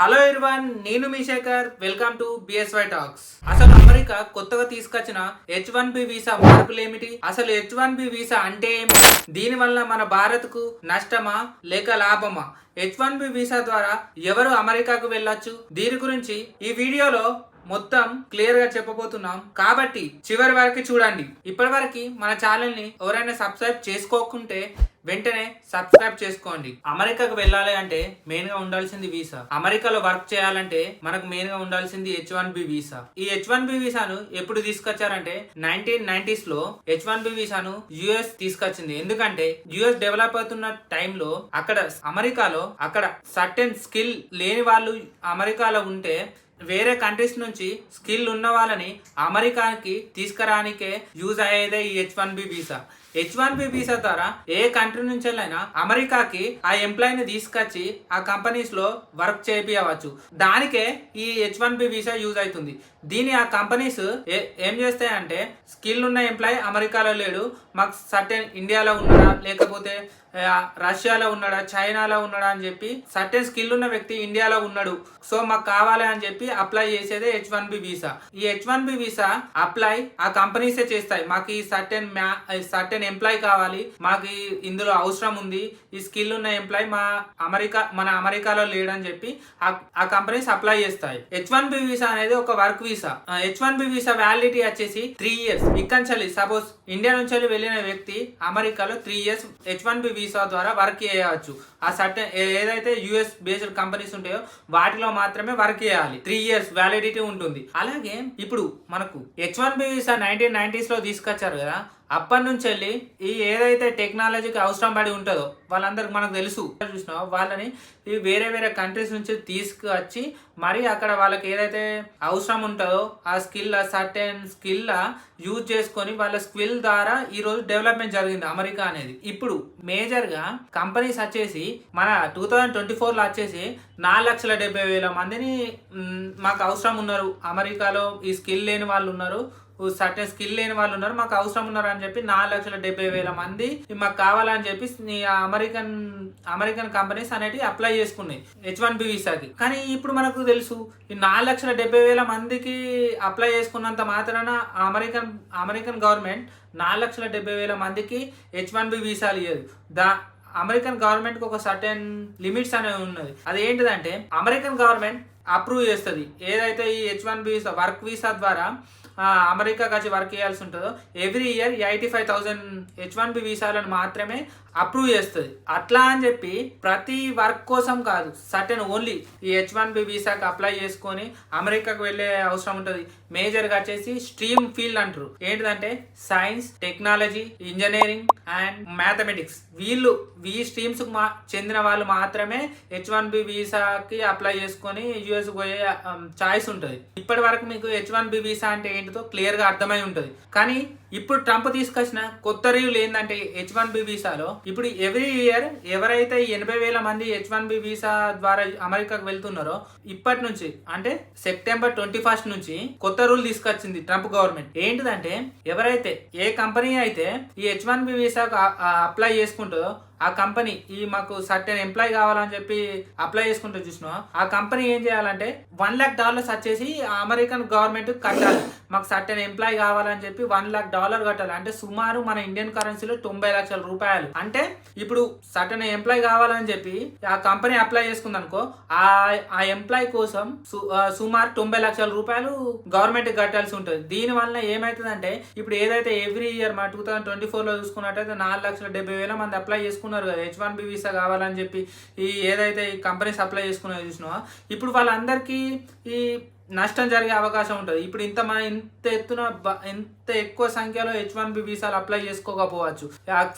Hello everyone నేను మీ Shekhar. Welcome to BSY talks అసలు America కొత్తగా తీసుకొచ్చిన హెచ్ వన్ బి వీసా మార్పులు ఏమిటి అసలు హెచ్ వన్ బి వీసా అంటే ఏమిటి దీని వల్ల మన భారత్కు నష్టమా లేక లాభమా? హెచ్ వన్ బి వీసా ద్వారా ఎవరు అమెరికాకు వెళ్ళొచ్చు? దీని గురించి ఈ వీడియోలో మొత్తం క్లియర్గా చెప్పబోతున్నాం. కాబట్టి చివరి వరకు చూడండి. ఇప్పటి వరకు మన ఛానల్ని ఎవరైనా సబ్స్క్రైబ్ చేసుకోకుంటే వెంటనే సబ్స్క్రైబ్ చేసుకోండి. అమెరికాకు వెళ్ళాలి అంటే మెయిన్గా ఉండాల్సింది వీసా అమెరికాలో వర్క్ చేయాలంటే మనకు మెయిన్గా ఉండాల్సింది హెచ్ వన్ బి వీసా ఈ హెచ్ వన్ బి వీసాను ఎప్పుడు తీసుకొచ్చారంటే నైన్టీన్ నైన్టీస్లో హెచ్ వన్ బి వీసాను యుఎస్ తీసుకొచ్చింది. ఎందుకంటే యుఎస్ డెవలప్ అవుతున్న టైంలో అక్కడ అమెరికాలో అక్కడ సర్టెన్ స్కిల్ లేని వాళ్ళు అమెరికాలో ఉంటే వేరే కంట్రీస్ నుంచి స్కిల్ ఉన్న వాళ్ళని అమెరికాకి తీసుకురానికే యూజ్ అయ్యేదే ఈ H one B visa H one B visa ద్వారా ఏ కంట్రీ నుంచి వెళ్ళైనా అమెరికాకి ఆ ఎంప్లాయీని తీసుకొచ్చి ఆ కంపెనీస్లో వర్క్ చేయించవచ్చు దానికే ఈ H one B visa use అవుతుంది. దీని ఆ కంపెనీస్ ఏం చేస్తాయంటే స్కిల్ ఉన్న ఎంప్లాయీ అమెరికాలో లేడు మాకు సర్టెన్ ఇండియాలో ఉన్నాడా లేకపోతే రష్యాలో ఉన్నాడా చైనాలో ఉన్నాడా అని చెప్పి సర్టెన్ స్కిల్ ఉన్న వ్యక్తి ఇండియాలో ఉన్నాడు. సో మాకు కావాలి అని చెప్పి అప్లై చేసేదే హెచ్ వన్ బి వీసా ఈ H one B visa apply ఆ కంపెనీసే చేస్తాయి. మాకు ఈ సర్టెన్ మ్యా సర్టెన్ ఎంప్లాయ్ కావాలి మాకు ఇందులో అవసరం ఉంది ఈ స్కిల్ ఉన్న ఎంప్లాయ్ మా అమెరికా మన అమెరికాలో లేడని చెప్పి ఆ- కంపెనీస్ అప్లై చేస్తాయి. హెచ్ వన్ బి వీసా అనేది ఒక work visa. H one B visa validity వచ్చేసి త్రీ ఇయర్స్ ఇక్కడ సపోజ్ ఇండియా నుంచి వెళ్ళి వెళ్ళిన వ్యక్తి అమెరికాలో three years H one B visa ద్వారా వర్క్ చేయవచ్చు. ఆ సర్టెన్ ఏదైతే యుఎస్ బేస్డ్ కంపెనీస్ ఉంటాయో వాటిలో మాత్రమే వర్క్ చేయాలి. త్రీ ఇయర్స్ వ్యాలిడిటీ ఉంటుంది. అలాగే ఇప్పుడు మనకు H one B visa nineteen నైన్టీస్లో తీసుకొచ్చారు కదా అప్పటి నుంచి వెళ్ళి ఈ ఏదైతే టెక్నాలజీకి అవసరం పడి ఉంటుందో వాళ్ళందరికి మనకు తెలుసు. చూసినా వాళ్ళని ఈ వేరే వేరే కంట్రీస్ నుంచి తీసుకువచ్చి మరి అక్కడ వాళ్ళకి ఏదైతే అవసరం ఉంటుందో ఆ స్కిల్ సర్టెన్ స్కిల్ యూజ్ చేసుకొని వాళ్ళ స్కిల్ ద్వారా ఈ రోజు డెవలప్మెంట్ జరిగింది అమెరికా అనేది. ఇప్పుడు మేజర్గా కంపెనీస్ వచ్చేసి మన టూ థౌజండ్ ట్వంటీ ఫోర్లో వచ్చేసి నాలుగు లక్షల డెబ్బై వేల మందిని మాకు అవసరం ఉన్నారు. అమెరికాలో ఈ స్కిల్ లేని వాళ్ళు ఉన్నారు. సర్టెన్ స్కిల్ లేని వాళ్ళు ఉన్నారు. మాకు అవసరం ఉన్నారు అని చెప్పి నాలుగు లక్షల డెబ్బై వేల మంది మాకు కావాలని చెప్పి అమెరికన్ అమెరికన్ కంపెనీస్ అనేటివి అప్లై చేసుకున్నాయి. హెచ్ వన్ బి వీసాకి. కానీ ఇప్పుడు మనకు తెలుసు ఈ నాలుగు లక్షల డెబ్బై వేల మందికి అప్లై చేసుకున్నంత మాత్రాన అమెరికన్ అమెరికన్ గవర్నమెంట్ నాలుగు లక్షల డెబ్బై వేల మందికి హెచ్ వన్ బి వీసాలు ఇవ్వదు దా అమెరికన్ గవర్నమెంట్కి ఒక సర్టెన్ లిమిట్స్ అనేవి ఉన్నది. అది ఏంటిదంటే అమెరికన్ గవర్నమెంట్ అప్రూవ్ చేస్తుంది. ఏదైతే ఈ H one visa work visa ద్వారా అమెరికా అమెరికాకి వచ్చి వర్క్ చేయాల్సి ఉంటుందో every year eighty five thousand H one B వీసాలను మాత్రమే అప్రూవ్ చేస్తుంది. అట్లా అని చెప్పి ప్రతి వర్క్ కోసం కాదు సర్టెన్ ఓన్లీ ఈ హెచ్ వన్ బి వీసాకి అప్లై చేసుకొని అమెరికాకు వెళ్ళే అవసరం ఉంటుంది. మేజర్గా వచ్చేసి స్ట్రీమ్ ఫీల్డ్ అంటారు. ఏంటిదంటే science technology engineering and mathematics. వీళ్ళు వీ స్ట్రీమ్స్ మా చెందిన వాళ్ళు మాత్రమే హెచ్ వన్ బి వీసాకి అప్లై చేసుకొని యుఎస్ పోయే చాయిస్ ఉంటుంది. ఇప్పటి వరకు మీకు హెచ్ వన్ బి వీసా అంటే ఏంటిదో క్లియర్గా అర్థమై ఉంటుంది. కానీ ఇప్పుడు ట్రంప్ తీసుకొచ్చిన కొత్త రీవ్లు ఏంటంటే హెచ్ వన్ బి వీసాలో. ఇప్పుడు ఎవ్రీ ఇయర్ ఎవరైతే ఎనభై వేల మంది హెచ్ వన్ బి వీసా ద్వారా అమెరికాకు వెళ్తున్నారో ఇప్పటి నుంచి అంటే సెప్టెంబర్ ట్వంటీ ఫస్ట్ నుంచి కొత్త రూల్ తీసుకొచ్చింది ట్రంప్ గవర్నమెంట్. ఏంటిదంటే ఎవరైతే ఏ కంపెనీ అయితే ఈ హెచ్ వన్ బి వీసాకు అప్లై చేసుకుంటుందో ఆ కంపెనీ ఈ మాకు సర్టెన్ ఎంప్లాయ్ కావాలని చెప్పి అప్లై చేసుకుంటూ చూసినా ఆ కంపెనీ ఏం చేయాలంటే వన్ లాక్ డాలర్స్ వచ్చేసి అమెరికన్ గవర్నమెంట్ కట్టాలి. మాకు సర్టెన్ ఎంప్లాయ్ కావాలని చెప్పి వన్ లాక్ డాలర్ కట్టాలి. అంటే సుమారు మన ఇండియన్ కరెన్సీలో తొంభై లక్షల రూపాయలు. అంటే ఇప్పుడు సర్టెన్ ఎంప్లాయ్ కావాలని చెప్పి ఆ కంపెనీ అప్లై చేసుకుంది అనుకో ఆ ఆ ఎంప్లాయ్ కోసం సుమారు తొంభై లక్షల రూపాయలు గవర్నమెంట్ కట్టాల్సి ఉంటుంది. దీని వల్ల ఏమవుతుందంటే ఇప్పుడు ఏదైతే ఎవ్రీ ఇయర్ మా టూ థౌసండ్ ట్వంటీ ఫోర్లో చూసుకున్నట్టయితే నాలుగు లక్షల డెబ్బై వేల మంది అప్లై చేసుకున్నారు కదా హెచ్ వన్ బి వీసా కావాలని చెప్పి ఈ ఏదైతే ఈ కంపెనీస్ అప్లై చేసుకున్నాయో చూసినా ఇప్పుడు వాళ్ళందరికీ ఈ నష్టం జరిగే అవకాశం ఉంటుంది. ఇప్పుడు ఇంత మన ఇంత ఎత్తున ఎంత ఎక్కువ సంఖ్యలో హెచ్ వన్ బి వీసాలు అప్లై చేసుకోకపోవచ్చు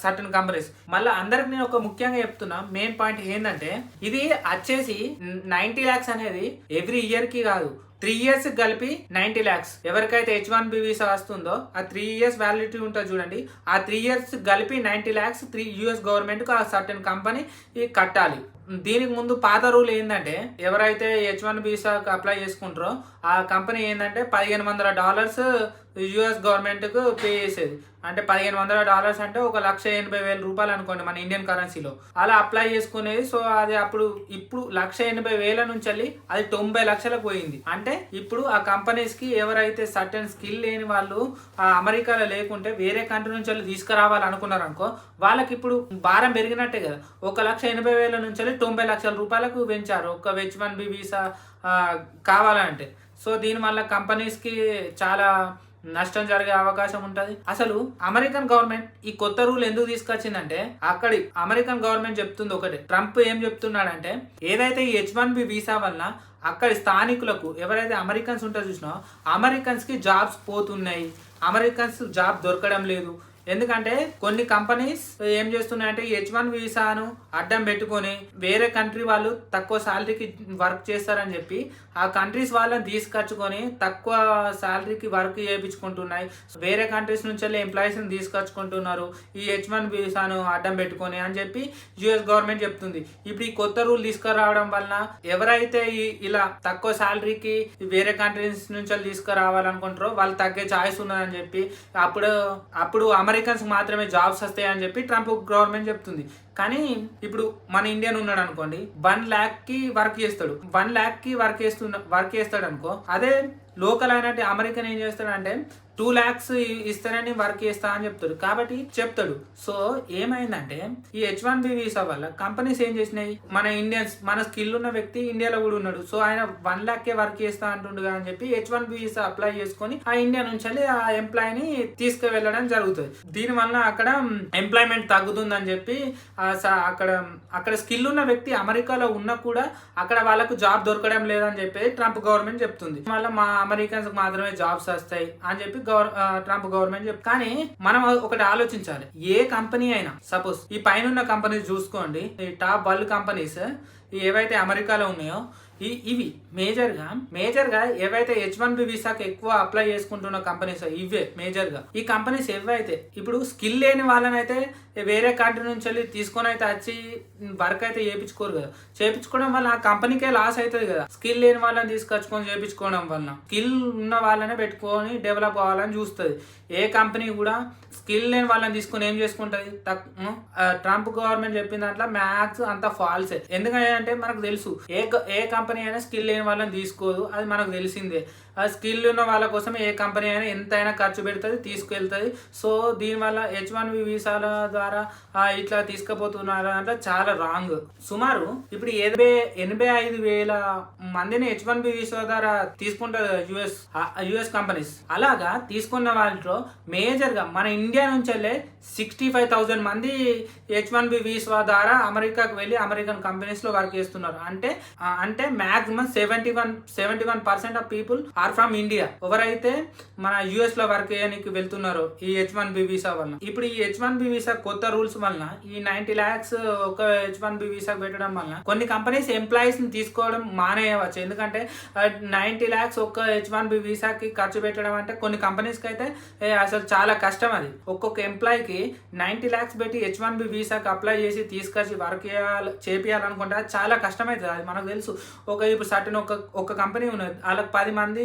సర్టన్ కంపెనీస్ మళ్ళీ అందరికి నేను ఒక ముఖ్యంగా చెప్తున్నా మెయిన్ పాయింట్ ఏంటంటే ఇది వచ్చేసి నైన్టీ ల్యాక్స్ అనేది ఎవ్రీ ఇయర్కి కాదు. త్రీ ఇయర్స్ కలిపి నైన్టీ ల్యాక్స్. ఎవరికైతే హెచ్ వన్ బి వీసా వస్తుందో ఆ త్రీ ఇయర్స్ వ్యాలిడిటీ ఉంటుంది చూడండి. ఆ త్రీ ఇయర్స్ కలిపి ninety lakhs three US government ఆ సర్టెన్ కంపెనీ కట్టాలి. దీనికి ముందు పాత రూల్ ఏంటంటే ఎవరైతే హెచ్ వన్ వీసాకి అప్లై చేసుకుంటారో ఆ కంపెనీ ఏంటంటే పదిహేను వందల డాలర్స్ యుఎస్ గవర్నమెంట్కు పే చేసేది. అంటే పదిహేను వందల డాలర్స్ అంటే ఒక లక్ష ఎనభై వేల రూపాయలు అనుకోండి మన ఇండియన్ కరెన్సీలో అలా అప్లై చేసుకునేది సో అది అప్పుడు ఇప్పుడు లక్ష ఎనభై వేల నుంచి వెళ్ళి అది తొంభై లక్షలకు పోయింది. అంటే ఇప్పుడు ఆ కంపెనీస్కి ఎవరైతే సర్టన్ స్కిల్ లేని వాళ్ళు ఆ అమెరికాలో లేకుంటే వేరే కంట్రీ నుంచి వెళ్ళి అనుకో వాళ్ళకి ఇప్పుడు భారం పెరిగినట్టే కదా. ఒక లక్ష ఎనభై వేల నుంచి వెళ్ళి తొంభై లక్షల రూపాయలకు పెంచారు. ఒక హెచ్ వన్ బి వీసా కావాలంటే. సో దీనివల్ల కంపెనీస్కి చాలా నష్టం జరిగే అవకాశం ఉంటుంది. అసలు అమెరికన్ గవర్నమెంట్ ఈ కొత్త రూల్ ఎందుకు తీసుకొచ్చిందంటే అక్కడి అమెరికన్ గవర్నమెంట్ చెప్తుంది ఒకటి. ట్రంప్ ఏం చెప్తున్నాడంటే ఏదైతే ఈ హెచ్ వన్ బి వీసా వలన అక్కడి స్థానికులకు ఎవరైతే అమెరికన్స్ ఉంటారో చూసినా అమెరికన్స్కి జాబ్స్ పోతున్నాయి. అమెరికన్స్ జాబ్ దొరకడం లేదు. ఎందుకంటే కొన్ని కంపెనీస్ ఏం చేస్తున్నాయంటే హెచ్ వన్ వీసాను అడ్డం పెట్టుకొని వేరే కంట్రీ వాళ్ళు తక్కువ శాలరీకి వర్క్ చేస్తారని చెప్పి ఆ కంట్రీస్ వాళ్ళని తీసుకొచ్చుకొని తక్కువ శాలరీకి వర్క్ చేయించుకుంటున్నాయి. వేరే కంట్రీస్ నుంచి వెళ్ళి ఎంప్లాయీస్ని తీసుకొచ్చుకుంటున్నారు. ఈ హెచ్ వన్ వీసాను అడ్డం పెట్టుకొని అని చెప్పి యుఎస్ గవర్నమెంట్ చెప్తుంది. ఇప్పుడు ఈ కొత్త రూల్ తీసుకురావడం వలన ఎవరైతే ఈ ఇలా తక్కువ శాలరీకి వేరే కంట్రీస్ నుంచి తీసుకురావాలనుకుంటారో వాళ్ళు తగ్గే ఛాయిస్ ఉన్నదని చెప్పి అప్పుడు అప్పుడు అమెరికన్స్ మాత్రమే జాబ్స్ వస్తాయని చెప్పి ట్రంప్ గవర్నమెంట్ చెప్తుంది. కానీ ఇప్పుడు మన ఇండియన్ ఉన్నాడు అనుకోండి వన్ ల్యాక్కి వర్క్ చేస్తాడు. వన్ ల్యాక్కి వర్క్ చేస్తున్న వర్క్ చేస్తాడు అనుకో అదే లోకల్ అయినట్టు అమెరికన్ ఏం చేస్తాడంటే టూ ల్యాక్స్ ఇస్తారని వర్క్ చేస్తా అని చెప్తాడు. కాబట్టి చెప్తాడు. సో ఏమైందంటే ఈ హెచ్ వన్ బి వీసా వల్ల కంపెనీస్ ఏం చేసినాయి? మన ఇండియన్స్ మన స్కిల్ ఉన్న వ్యక్తి ఇండియాలో కూడా ఉన్నాడు. సో ఆయన వన్ ల్యాక్ కే వర్క్ చేస్తా అంటుండగా అని చెప్పి H one B visa apply చేసుకొని ఆ ఇండియా నుంచి వెళ్ళి ఆ ఎంప్లాయీని తీసుకువెళ్ళడం జరుగుతుంది. దీని వల్ల అక్కడ ఎంప్లాయ్మెంట్ తగ్గుతుందని చెప్పి అక్కడ అక్కడ స్కిల్ ఉన్న వ్యక్తి అమెరికాలో ఉన్నా కూడా అక్కడ వాళ్ళకు జాబ్ దొరకడం లేదని చెప్పి ట్రంప్ గవర్నమెంట్ చెప్తుంది. వల్ల మా అమెరికన్స్ మాత్రమే జాబ్స్ వస్తాయి అని చెప్పి ట్రంప్ గవర్నమెంట్ చెప్ కానీ మనం ఒకటి ఆలోచించాలి. ఏ కంపెనీ అయినా సపోజ్ ఈ పైన ఉన్న కంపెనీస్ చూసుకోండి ఈ టాప్ వరల్డ్ కంపెనీస్ ఏవైతే అమెరికాలో ఉన్నాయో ఈ ఇవి మేజర్గా మేజర్గా ఏవైతే హెచ్ వన్ బి వీసాకి ఎక్కువ అప్లై చేసుకుంటున్న కంపెనీస్ ఇవే మేజర్గా. ఈ కంపెనీస్ ఏవైతే ఇప్పుడు స్కిల్ లేని వాళ్ళని అయితే వేరే కంట్రీ నుంచి వెళ్ళి తీసుకొని అయితే వచ్చి వర్క్ అయితే చేయించుకోరు కదా. చేయించుకోవడం వల్ల ఆ కంపెనీకే లాస్ అవుతుంది కదా. స్కిల్ లేని వాళ్ళని తీసుకొచ్చుకొని చేయించుకోవడం వల్ల స్కిల్ ఉన్న వాళ్ళనే పెట్టుకొని డెవలప్ అవ్వాలని చూస్తుంది. ఏ కంపెనీ కూడా స్కిల్ లేని వాళ్ళని తీసుకొని ఏం చేసుకుంటుంది? ట్రంప్ గవర్నమెంట్ చెప్పిన దాంట్లో మ్యాథ్స్ అంతా ఫాల్సే. ఎందుకంటే అంటే మనకు తెలుసు ఏ క- ఏ కంపెనీ అయినా స్కిల్ లేని వాళ్ళని తీసుకోదు అది మనకు తెలిసిందే. ఆ స్కిల్ ఉన్న వాళ్ళ కోసం ఏ కంపెనీ అయినా ఎంతైనా ఖర్చు పెడుతుంది తీసుకెళ్తుంది. సో దీనివల్ల హెచ్ వన్ వీసాల ద్వారా ఇట్లా తీసుకుపోతున్నారు అంటే చాలా రాంగ్ సుమారు ఇప్పుడు ఎనభై ఎనభై ఐదు వేల మందిని హెచ్ వన్ బి వీసా ద్వారా తీసుకుంటారు యుఎస్ యుఎస్ కంపెనీస్ అలాగా తీసుకున్న వాళ్ళలో మేజర్గా మన ఇండియా నుంచి వెళ్ళే సిక్స్టీ ఫైవ్ థౌసండ్ మంది హెచ్ వన్ బి వీసా ద్వారా అమెరికాకు వెళ్ళి అమెరికన్ కంపెనీస్లో వర్క్ చేస్తున్నారు. అంటే అంటే maximum seventy one seventy one percent of people are from India ఎవరైతే మన యుఎస్లో వర్క్ చేయడానికి వెళ్తున్నారో ఈ హెచ్ వన్ బి వీసా వలన. ఇప్పుడు ఈ హెచ్ వన్ బి వీసా కొత్త రూల్స్ వలన ఈ నైన్టీ లాక్స్ ఒక హెచ్ వన్ బి వీసా పెట్టడం వలన కొన్ని కంపెనీస్ ఎంప్లాయీస్ని తీసుకోవడం మానేయవచ్చు. ఎందుకంటే నైన్టీ లాక్స్ ఒక్క హెచ్ వన్ బి వీసాకి ఖర్చు పెట్టడం అంటే కొన్ని కంపెనీస్కి అయితే అసలు చాలా కష్టం అది. ఒక్కొక్క ఎంప్లాయీకి నైన్టీ లాక్స్ పెట్టి హెచ్ వన్ బి వీసాకి అప్లై చేసి తీసుకొచ్చి వర్క్ చేయాలి చేపియాలనుకుంటే అది చాలా కష్టమవుతుంది అది మనకు తెలుసు. ఒక ఇప్పుడు సర్టన్ ఒక ఒక కంపెనీ ఉన్నది. వాళ్ళకి పది మంది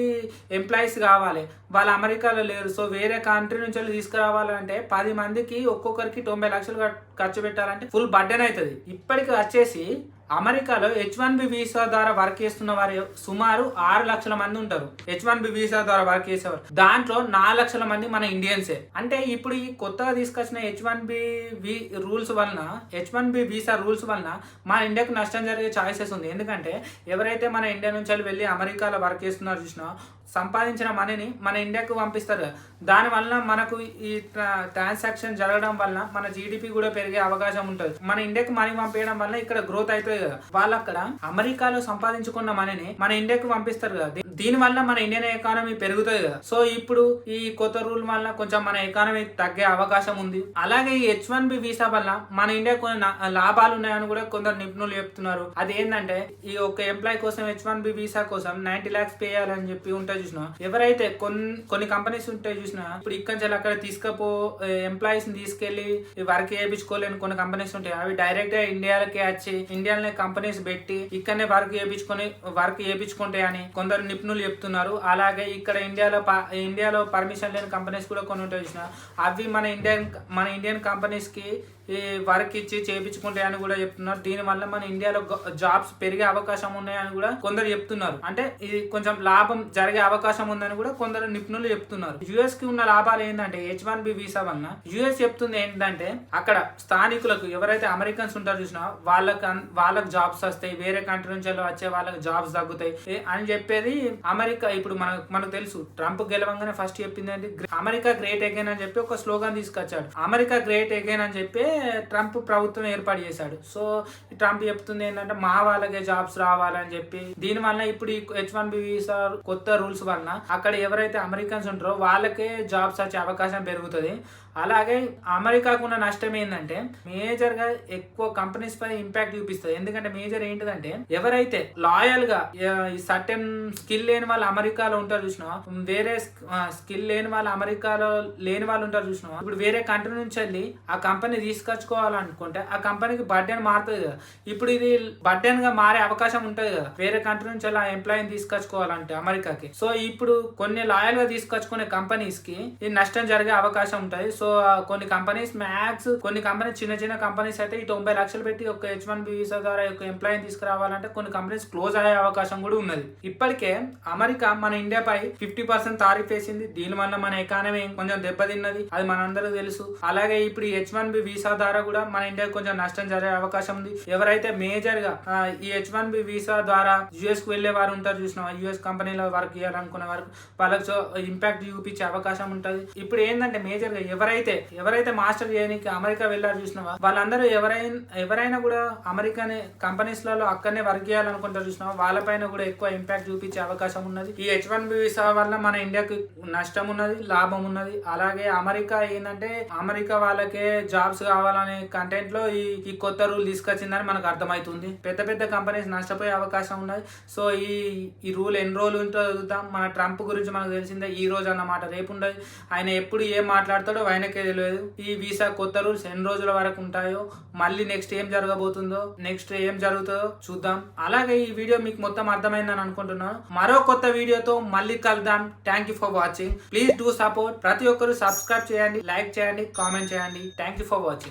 ఎంప్లాయీస్ కావాలి. వాళ్ళు అమెరికాలో లేరు. సో వేరే కంట్రీ నుంచి వాళ్ళు తీసుకురావాలంటే పది మందికి ఒక్కొక్కరికి తొంభై లక్షలు ఖర్చు పెట్టాలంటే ఫుల్ బడ్డెన్ అవుతుంది. ఇప్పటికి వచ్చేసి అమెరికాలో హెచ్ వన్ బి వీసా ద్వారా వర్క్ చేస్తున్న వారు సుమారు ఆరు లక్షల మంది ఉంటారు. హెచ్ వన్ బి వీసా ద్వారా వర్క్ చేసేవారు. దాంట్లో నాలుగు లక్షల మంది మన ఇండియన్సే అంటే ఇప్పుడు ఈ కొత్తగా తీసుకొచ్చిన హెచ్ వన్ బి రూల్స్ వలన H one B visa rules వలన మన ఇండియాకు నష్టం జరిగే ఛాయిసెస్ ఉంది. ఎందుకంటే ఎవరైతే మన ఇండియా నుంచి వెళ్ళి అమెరికాలో వర్క్ చేస్తున్నారో చూసినా సంపాదించిన మనీని మన ఇండియాకు పంపిస్తారు. కదా. మనకు ఈ ట్రాన్సాక్షన్ జరగడం వల్ల మన జీడిపి కూడా పెరిగే అవకాశం ఉంటుంది. మన ఇండియాకు మనీ పంపించడం వల్ల ఇక్కడ గ్రోత్ అవుతుంది కదా. వాళ్ళు అక్కడ అమెరికాలో సంపాదించుకున్న మనీని మన ఇండియాకు పంపిస్తారు కదా. దీని వల్ల మన ఇండియన్ ఎకానమీ పెరుగుతుంది కదా. సో ఇప్పుడు ఈ కొత్త రూల్ వల్ల కొంచెం మన ఎకానమీ తగ్గే అవకాశం ఉంది. అలాగే ఈ హెచ్ వన్ బి వీసా వల్ల మన ఇండియా కొన్ని లాభాలు ఉన్నాయని కూడా కొందరు నిపుణులు చెప్తున్నారు. అది ఏంటంటే ఈ ఒక ఎంప్లాయ్ కోసం హెచ్ వన్ బి వీసా కోసం నైన్టీ ల్యాక్స్ పే చేయాలని చెప్పి ఉంటాయి చూసిన? ఎవరైతే కొన్ని కొన్ని కంపెనీస్ ఉంటాయి చూసిన ఇప్పుడు ఇక్కడ నుంచి అక్కడ తీసుకపో ఎంప్లాయీస్ని తీసుకెళ్ళి వర్క్ చేయించుకోలేని కొన్ని కంపెనీస్ ఉంటాయి. అవి డైరెక్ట్గా ఇండియాలకే వచ్చి ఇండియాలోనే కంపెనీస్ పెట్టి ఇక్కడనే వర్క్ చేయించుకొని వర్క్ చేయించుకుంటే అని కొందరు నిపుణులు చెప్తున్నారు. అలాగే ఇక్కడ ఇండియాలో ప- ఇండియాలో పర్మిషన్ లేని కంపెనీస్ కూడా కొన్ని ఉంటాయి చూసిన. అవి మన ఇండియన్ మన ఇండియన్ కంపెనీస్కి ఈ వర్క్ ఇచ్చి చేయించుకుంటాయని కూడా చెప్తున్నారు. దీనివల్ల మన ఇండియాలో జాబ్స్ పెరిగే అవకాశం ఉన్నాయని కూడా కొందరు చెప్తున్నారు. అంటే ఇది కొంచెం లాభం జరిగే అవకాశం ఉందని కూడా కొందరు నిపుణులు చెప్తున్నారు. యుఎస్కి ఉన్న లాభాలు ఏంటంటే హెచ్ వన్ బి వీసా వలన యుఎస్ చెప్తుంది ఏంటంటే అక్కడ స్థానికులకు ఎవరైతే అమెరికన్స్ ఉంటారో చూసినా వాళ్ళకి వాళ్ళకి జాబ్స్ వస్తాయి వేరే కంట్రీ నుంచి వచ్చే వాళ్ళకి జాబ్స్ తగ్గుతాయి. అని చెప్పేది అమెరికా ఇప్పుడు మనకు మనకు తెలుసు. ట్రంప్ గెలవంగానే ఫస్ట్ చెప్పింది అమెరికా గ్రేట్ అగైన్ అని చెప్పి ఒక స్లోగన్ తీసుకొచ్చాడు. అమెరికా గ్రేట్ అగైన్ అని చెప్పి ట్రంప్ ప్రభుత్వం ఏర్పాటు చేశాడు. సో ట్రంప్ చెప్తుంది ఏంటంటే మా వాళ్ళకే జాబ్స్ రావాలని చెప్పి. దీనివల్ల ఇప్పుడు ఈ హెచ్ వన్ బి వీసా కొత్త రూల్స్ వలన అక్కడ ఎవరైతే అమెరికన్స్ ఉంటారో వాళ్ళకే జాబ్స్ వచ్చే అవకాశం పెరుగుతుంది. అలాగే అమెరికాకు ఉన్న నష్టం ఏంటంటే మేజర్గా ఎక్కువ కంపెనీస్ పై ఇంపాక్ట్ చూపిస్తుంది. ఎందుకంటే మేజర్ ఏంటిదంటే ఎవరైతే లాయల్గా సర్టెన్ స్కిల్ లేని వాళ్ళు అమెరికాలో ఉంటారు చూసినా వేరే స్కిల్ లేని వాళ్ళు అమెరికాలో లేని వాళ్ళు ఉంటారు చూసినా ఇప్పుడు వేరే కంట్రీ నుంచి వెళ్ళి ఆ కంపెనీ తీసుకొచ్చుకోవాలనుకుంటే ఆ కంపెనీకి బర్డెన్ మారుతుంది కదా. ఇప్పుడు ఇది బర్డెన్గా మారే అవకాశం ఉంటుంది కదా. వేరే కంట్రీ నుంచి వెళ్ళి ఆ ఎంప్లాయీని తీసుకొచ్చుకోవాలంటే అమెరికాకి. సో ఇప్పుడు కొన్ని లాయల్గా తీసుకొచ్చుకునే కంపెనీస్కి ఇది నష్టం జరిగే అవకాశం ఉంటుంది. సో సో కొన్ని కంపెనీస్ మ్యాక్స్ కొన్ని కంపెనీస్ చిన్న చిన్న కంపెనీస్ అయితే ఈ తొంభై లక్షలు పెట్టి ఒక హెచ్ వన్ వీసా ద్వారా ఒక ఎంప్లాయీని తీసుకురావాలంటే కొన్ని కంపెనీస్ క్లోజ్ అయ్యే అవకాశం కూడా ఉన్నది. ఇప్పటికే అమెరికా మన ఇండియాపై ఫిఫ్టీ పర్సెంట్ తారీఫ్ వేసింది. దీని వల్ల మన ఎకానమీ కొంచెం దెబ్బతిన్నది. అది మనందరూ తెలుసు. అలాగే ఇప్పుడు ఈ హెచ్ వన్ బి వీసా ద్వారా కూడా మన ఇండియాకి కొంచెం నష్టం జరిగే అవకాశం ఉంది. ఎవరైతే మేజర్గా ఈ హెచ్ వన్ బి వీసా ద్వారా యుఎస్కు వెళ్ళే వారు ఉంటారు చూసిన యుఎస్ కంపెనీలో వర్క్ చేయాలనుకునే వారు వాళ్ళకి ఇంపాక్ట్ చూపించే అవకాశం ఉంటుంది. ఇప్పుడు ఏంటంటే మేజర్గా ఎవరైతే ఎవరైతే మాస్టర్ చేయడానికి అమెరికా వెళ్ళారు చూసినావా? వాళ్ళందరూ ఎవరైనా ఎవరైనా కూడా అమెరికన్ కంపెనీస్లలో అక్కడనే వర్క్ చేయాలనుకుంటారు చూసిన వాళ్ళపైన కూడా ఎక్కువ ఇంపాక్ట్ చూపించే అవకాశం ఉన్నది. ఈ హెచ్ వన్ బి వీసా వల్ల మన ఇండియాకి నష్టం ఉన్నది లాభం ఉన్నది. అలాగే అమెరికా ఏంటంటే అమెరికా వాళ్ళకే జాబ్స్ కావాలనే కంటెంట్లో ఈ ఈ కొత్త రూల్ తీసుకొచ్చిందని మనకు అర్థమవుతుంది పెద్ద పెద్ద కంపెనీస్ నష్టపోయే అవకాశం ఉన్నది. సో ఈ ఈ రూల్ ఎన్ని రోజులు ఉంటుందో చూద్దాం. మన ట్రంప్ గురించి మనకు తెలిసిందే ఈ రోజు అన్నమాట రేపు ఉండదు. ఆయన ఎప్పుడు ఏం మాట్లాడతాడో మనకే తెలియదు. ఈ వీసా కొత్త రూల్స్ ఎన్ని రోజుల వరకు ఉంటాయో మళ్ళీ నెక్స్ట్ ఏం జరగబోతుందో నెక్స్ట్ ఏం జరుగుతుందో చూద్దాం. అలాగే ఈ వీడియో మీకు మొత్తం అర్థమైందని అనుకుంటున్నాను మరో కొత్త వీడియోతో మళ్ళీ కలుద్దాం. Thank you for watching please do support ప్రతి ఒక్కరు సబ్స్క్రైబ్ చేయండి లైక్ చేయండి కామెంట్ చేయండి. Thank you for watching